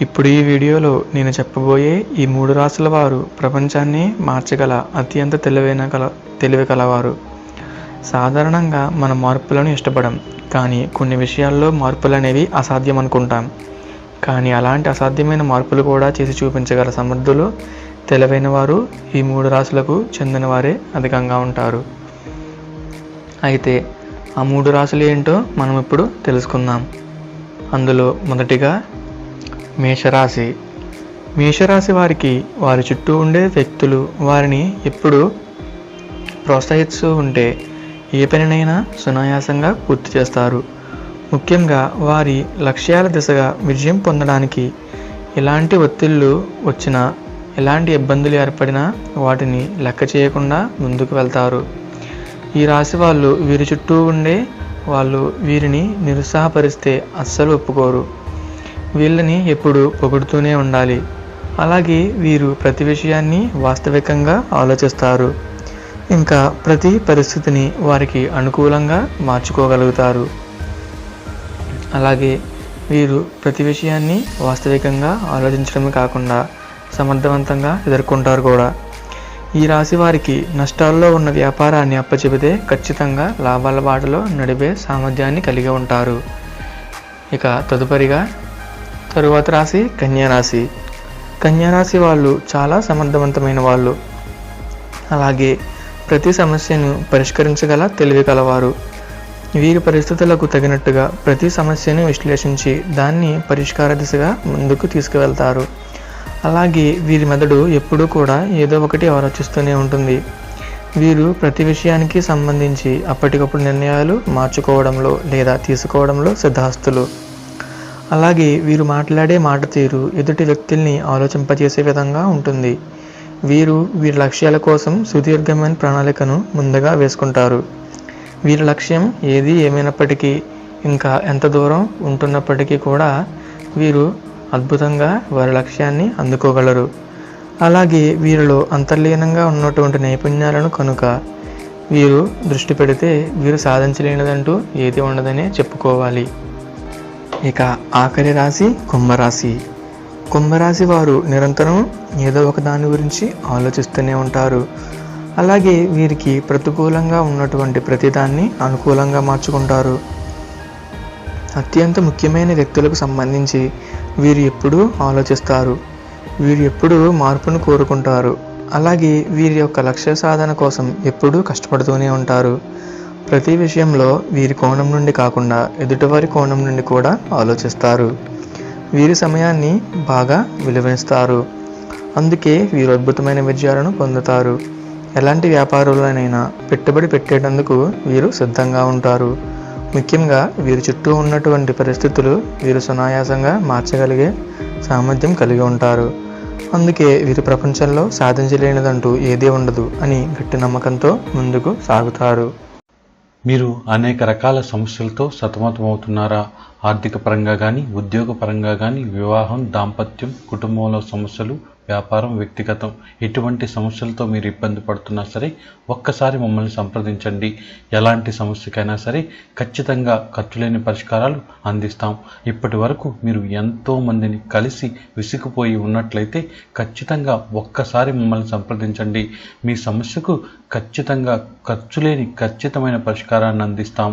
ఇప్పుడు ఈ వీడియోలో నేను చెప్పబోయే ఈ మూడు రాసుల వారు ప్రపంచాన్ని మార్చగల అత్యంత తెలివైన కల తెలివి కలవారు. సాధారణంగా మనం మార్పులను ఇష్టపడం కానీ కొన్ని విషయాల్లో మార్పులు అనేవి అసాధ్యం అనుకుంటాం కానీ అలాంటి అసాధ్యమైన మార్పులు కూడా చేసి చూపించగల సమర్థులు తెలివైన వారు ఈ మూడు రాసులకు చెందిన వారే అధికంగా ఉంటారు. అయితే ఆ మూడు రాసులు ఏంటో మనం ఇప్పుడు తెలుసుకుందాం. అందులో మొదటిగా మేషరాశి. మేషరాశి వారికి వారి చుట్టూ ఉండే వ్యక్తులు వారిని ఎప్పుడు ప్రోత్సహిస్తూ ఉంటే ఏ పనినైనా సునాయాసంగా పూర్తి చేస్తారు. ముఖ్యంగా వారి లక్ష్యాల దిశగా విజయం పొందడానికి ఎలాంటి ఒత్తిళ్ళు వచ్చినా ఎలాంటి ఇబ్బందులు ఏర్పడినా వాటిని లెక్క చేయకుండా ముందుకు వెళ్తారు. ఈ రాశి వాళ్ళు వీరి చుట్టూ ఉండే వాళ్ళు వీరిని నిరుత్సాహపరిస్తే అస్సలు ఒప్పుకోరు. వీళ్ళని ఎప్పుడు పొగుడుతూనే ఉండాలి. అలాగే వీరు ప్రతి విషయాన్ని వాస్తవికంగా ఆలోచిస్తారు. ఇంకా ప్రతి పరిస్థితిని వారికి అనుకూలంగా మార్చుకోగలుగుతారు. అలాగే వీరు ప్రతి విషయాన్ని వాస్తవికంగా ఆలోచించడమే కాకుండా సమర్థవంతంగా ఎదుర్కొంటారు కూడా. ఈ రాశి వారికి నష్టాల్లో ఉన్న వ్యాపారాన్ని అప్పచెబితే ఖచ్చితంగా లాభాల బాటలో నడిపే సామర్థ్యాన్ని కలిగి ఉంటారు. ఇక తదుపరిగా తరువాత రాశి కన్యారాశి కన్యారాశి వాళ్ళు చాలా సమర్థవంతమైన వాళ్ళు. అలాగే ప్రతి సమస్యను పరిష్కరించగల తెలివి కలవారు. వీరి పరిస్థితులకు తగినట్టుగా ప్రతి సమస్యను విశ్లేషించి దాన్ని పరిష్కార దిశగా ముందుకు తీసుకువెళ్తారు. అలాగే వీరి మెదడు ఎప్పుడూ కూడా ఏదో ఒకటి ఆలోచిస్తూనే ఉంటుంది. వీరు ప్రతి విషయానికి సంబంధించి అప్పటికప్పుడు నిర్ణయాలు మార్చుకోవడంలో లేదా తీసుకోవడంలో సిద్ధాస్తులు అలాగే వీరు మాట్లాడే మాట తీరు ఎదుటి వ్యక్తుల్ని ఆలోచింపజేసే విధంగా ఉంటుంది. వీరు వీరి లక్ష్యాల కోసం సుదీర్ఘమైన ప్రణాళికను ముందుగా వేసుకుంటారు. వీరి లక్ష్యం ఏది ఏమైనప్పటికీ ఇంకా ఎంత దూరం ఉంటున్నప్పటికీ కూడా వీరు అద్భుతంగా వారి లక్ష్యాన్ని అందుకోగలరు. అలాగే వీరిలో అంతర్లీనంగా ఉన్నటువంటి నైపుణ్యాలను కనుక వీరు దృష్టి పెడితే వీరు సాధించలేనిదంటూ ఏది ఉండదనే చెప్పుకోవాలి. ఇక ఆఖరి రాశి కుంభరాశి. కుంభరాశి వారు నిరంతరం ఏదో ఒక దాని గురించి ఆలోచిస్తూనే ఉంటారు. అలాగే వీరికి ప్రతికూలంగా ఉన్నటువంటి ప్రతిదాన్ని అనుకూలంగా మార్చుకుంటారు. అత్యంత ముఖ్యమైన వ్యక్తులకు సంబంధించి వీరు ఎప్పుడూ ఆలోచిస్తారు. వీరు ఎప్పుడూ మార్పును కోరుకుంటారు. అలాగే వీరి యొక్క లక్ష్య సాధన కోసం ఎప్పుడూ కష్టపడుతూనే ఉంటారు. ప్రతి విషయంలో వీరి కోణం నుండి కాకుండా ఎదుటివారి కోణం నుండి కూడా ఆలోచిస్తారు. వీరి సమయాన్ని బాగా విలువిస్తారు. అందుకే వీరు అద్భుతమైన విజయాలను పొందుతారు. ఎలాంటి వ్యాపారులనైనా పెట్టుబడి పెట్టేటందుకు వీరు సిద్ధంగా ఉంటారు. ముఖ్యంగా వీరి చుట్టూ ఉన్నటువంటి పరిస్థితులు వీరు సునాయాసంగా మార్చగలిగే సామర్థ్యం కలిగి ఉంటారు. అందుకే వీరు ప్రపంచంలో సాధించలేనిదంటూ ఏదీ ఉండదు అని గట్టి నమ్మకంతో ముందుకు సాగుతారు. మీరు అనేక రకాల సమస్యలతో సతమతమవుతున్నారా? ఆర్థిక పరంగా కానీ ఉద్యోగ పరంగా కానీ వివాహం దాంపత్యం కుటుంబంలో సమస్యలు వ్యాపారం వ్యక్తిగతం ఎటువంటి సమస్యలతో మీరు ఇబ్బంది పడుతున్నా సరే ఒక్కసారి మమ్మల్ని సంప్రదించండి. ఎలాంటి సమస్యకైనా సరే ఖచ్చితంగా ఖర్చులేని పరిష్కారాలు అందిస్తాం. ఇప్పటి వరకు మీరు ఎంతో మందిని కలిసి విసిగిపోయి ఉన్నట్లయితే ఖచ్చితంగా ఒక్కసారి మమ్మల్ని సంప్రదించండి. మీ సమస్యకు ఖచ్చితంగా ఖర్చులేని ఖచ్చితమైన పరిష్కారాన్ని అందిస్తాం.